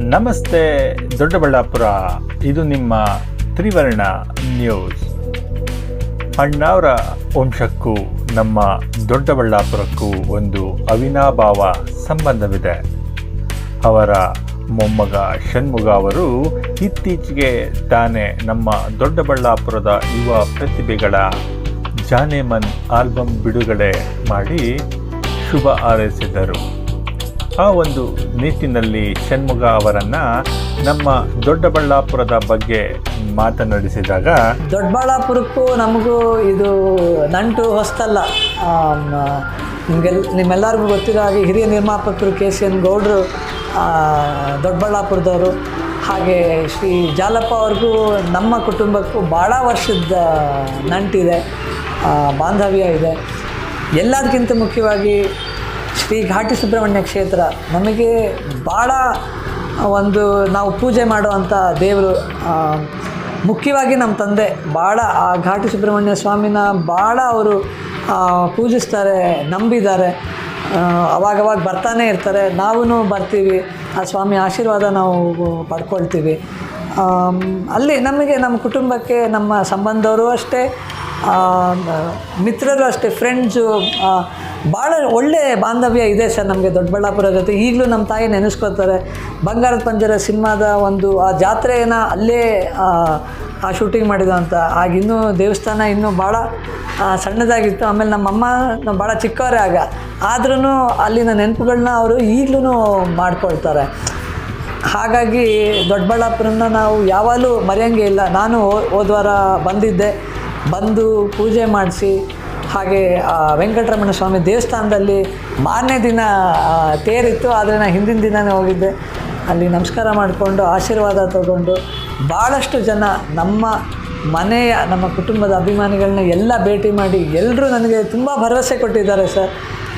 ನಮಸ್ತೆ, ದೊಡ್ಡಬಳ್ಳಾಪುರ. ಇದು ನಿಮ್ಮ ತ್ರಿವರ್ಣ ನ್ಯೂಸ್. ಅಣ್ಣಾವರ ವಂಶಕ್ಕೂ, ನಮ್ಮ ದೊಡ್ಡಬಳ್ಳಾಪುರಕ್ಕೂ ಒಂದು ಅವಿನಾಭಾವ ಸಂಬಂಧವಿದೆ. ಅವರ ಮೊಮ್ಮಗ ಷಣ್ಮುಗ ಅವರು ಇತ್ತೀಚೆಗೆ ತಾನೇ ನಮ್ಮ ದೊಡ್ಡಬಳ್ಳಾಪುರದ ಯುವ ಪ್ರತಿಭೆಗಳ ಜಾನೇಮನ್ ಆಲ್ಬಮ್ ಬಿಡುಗಡೆ ಮಾಡಿ ಶುಭ ಹಾರೈಸಿದರು. ಆ ಒಂದು ನಿಟ್ಟಿನಲ್ಲಿ ಷಣ್ಮುಗ ಅವರನ್ನು ನಮ್ಮ ದೊಡ್ಡಬಳ್ಳಾಪುರದ ಬಗ್ಗೆ ಮಾತನಾಡಿಸಿದಾಗ ದೊಡ್ಡಬಳ್ಳಾಪುರಕ್ಕೂ ನಮಗೂ ಇದು ನಂಟು ಹೊಸ್ತಲ್ಲ. ನಿಮಗೆಲ್ಲ ನಿಮ್ಮೆಲ್ಲರಿಗೂ ಗೊತ್ತಿರೋ ಹಾಗೆ ಹಿರಿಯ ನಿರ್ಮಾಪಕರು ಕೆ ಸಿ ಎನ್ ಗೌಡರು ದೊಡ್ಡಬಳ್ಳಾಪುರದವರು, ಹಾಗೆ ಶ್ರೀ ಜಾಲಪ್ಪ ಅವ್ರಿಗೂ ನಮ್ಮ ಕುಟುಂಬಕ್ಕೂ ಭಾಳ ವರ್ಷದ ನಂಟಿದೆ ಬಾಂಧವ್ಯ ಇದೆ. ಎಲ್ಲದಕ್ಕಿಂತ ಮುಖ್ಯವಾಗಿ ಶ್ರೀ ಘಾಟಿ ಸುಬ್ರಹ್ಮಣ್ಯ ಕ್ಷೇತ್ರ ನಮಗೆ ಭಾಳ ಒಂದು ನಾವು ಪೂಜೆ ಮಾಡುವಂಥ ದೇವರು ಮುಖ್ಯವಾಗಿ ನಮ್ಮ ತಂದೆ. ಭಾಳ ಆ ಘಾಟಿ ಸುಬ್ರಹ್ಮಣ್ಯ ಸ್ವಾಮಿನ ಭಾಳ ಅವರು ಪೂಜಿಸ್ತಾರೆ, ನಂಬಿದ್ದಾರೆ. ಅವಾಗವಾಗ ಬರ್ತಾನೆ ಇರ್ತಾರೆ. ನಾವೂ ಬರ್ತೀವಿ. ಆ ಸ್ವಾಮಿ ಆಶೀರ್ವಾದ ನಾವು ಪಡ್ಕೊಳ್ತೀವಿ. ಅಲ್ಲಿ ನಮಗೆ ನಮ್ಮ ಕುಟುಂಬಕ್ಕೆ, ನಮ್ಮ ಸಂಬಂಧವರು ಅಷ್ಟೇ ಮಿತ್ರರು ಅಷ್ಟೇ ಫ್ರೆಂಡ್ಸು ಭಾಳ ಒಳ್ಳೆ ಬಾಂಧವ್ಯ ಇದೆ ಸರ್ ನಮಗೆ ದೊಡ್ಡಬಳ್ಳಾಪುರ ಜೊತೆ. ಈಗಲೂ ನಮ್ಮ ತಾಯಿ ನೆನೆಸ್ಕೊಳ್ತಾರೆ. ಬಂಗಾರದ ಪಂಜರ ಸಿನಿಮಾದ ಒಂದು ಆ ಜಾತ್ರೆಯನ್ನು ಅಲ್ಲೇ ಆ, ಶೂಟಿಂಗ್ ಮಾಡಿದ ಅಂತ. ಆಗಿನ್ನೂ ದೇವಸ್ಥಾನ ಇನ್ನೂ ಭಾಳ ಸಣ್ಣದಾಗಿತ್ತು. ಆಮೇಲೆ ನಮ್ಮಮ್ಮ ನಾವು ಭಾಳ ಚಿಕ್ಕವರೇ ಆಗ. ಆದ್ರೂ ಅಲ್ಲಿನ ನೆನಪುಗಳನ್ನ ಅವರು ಈಗಲೂ ಮಾಡ್ಕೊಳ್ತಾರೆ. ಹಾಗಾಗಿ ದೊಡ್ಡಬಳ್ಳಾಪುರನ ನಾವು ಯಾವಾಗಲೂ ಮರೆಯೋಂಗೆ ಇಲ್ಲ. ನಾನು ಹೋದ್ವಾರ ಬಂದಿದ್ದೆ. ಬಂದು ಪೂಜೆ ಮಾಡಿಸಿ ಹಾಗೆ ವೆಂಕಟರಮಣ ಸ್ವಾಮಿ ದೇವಸ್ಥಾನದಲ್ಲಿ ಮಾರನೇ ದಿನ ತೇರಿತ್ತು, ಆದರೆ ನಾನು ಹಿಂದಿನ ದಿನವೇ ಹೋಗಿದ್ದೆ. ಅಲ್ಲಿ ನಮಸ್ಕಾರ ಮಾಡಿಕೊಂಡು, ಆಶೀರ್ವಾದ ತಗೊಂಡು ಭಾಳಷ್ಟು ಜನ ನಮ್ಮ ಮನೆಯ, ನಮ್ಮ ಕುಟುಂಬದ ಅಭಿಮಾನಿಗಳನ್ನ ಎಲ್ಲ ಭೇಟಿ ಮಾಡಿ ಎಲ್ಲರೂ ನನಗೆ ತುಂಬ ಭರವಸೆ ಕೊಟ್ಟಿದ್ದಾರೆ ಸರ್.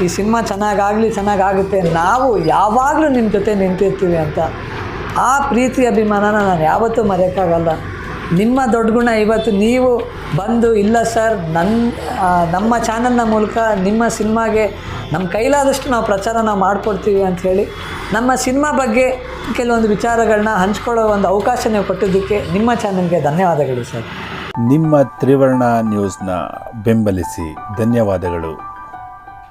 ಈ ಸಿನಿಮಾ ಚೆನ್ನಾಗಾಗಲಿ, ಚೆನ್ನಾಗಾಗುತ್ತೆ, ನಾವು ಯಾವಾಗಲೂ ನಿಮ್ಮ ಜೊತೆ ನಿಂತಿರ್ತೀವಿ ಅಂತ. ಆ ಪ್ರೀತಿ ಅಭಿಮಾನನ ನಾನು ಯಾವತ್ತೂ ಮರೆಯೋಕ್ಕಾಗಲ್ಲ. ನಿಮ್ಮ ದೊಡ್ಡ ಗುಣ ಇವತ್ತು ನೀವು ಬಂದು, ಇಲ್ಲ ಸರ್ ನನ್ನ ನಮ್ಮ ಚಾನಲ್ನ ಮೂಲಕ ನಿಮ್ಮ ಸಿನಿಮಾಗೆ ನಮ್ಮ ಕೈಲಾದಷ್ಟು ನಾವು ಪ್ರಚಾರ ನಾವು ಮಾಡಿಕೊಡ್ತೀವಿ ಅಂಥೇಳಿ ನಮ್ಮ ಸಿನಿಮಾ ಬಗ್ಗೆ ಕೆಲವೊಂದು ವಿಚಾರಗಳನ್ನ ಹಂಚ್ಕೊಳ್ಳೋ ಒಂದು ಅವಕಾಶ ನೀವು ಕೊಟ್ಟಿದ್ದಕ್ಕೆ ನಿಮ್ಮ ಚಾನಲ್ಗೆ ಧನ್ಯವಾದಗಳು ಸರ್. ನಿಮ್ಮ ತ್ರಿವರ್ಣ ನ್ಯೂಸ್ನ ಬೆಂಬಲಿಸಿ ಧನ್ಯವಾದಗಳು.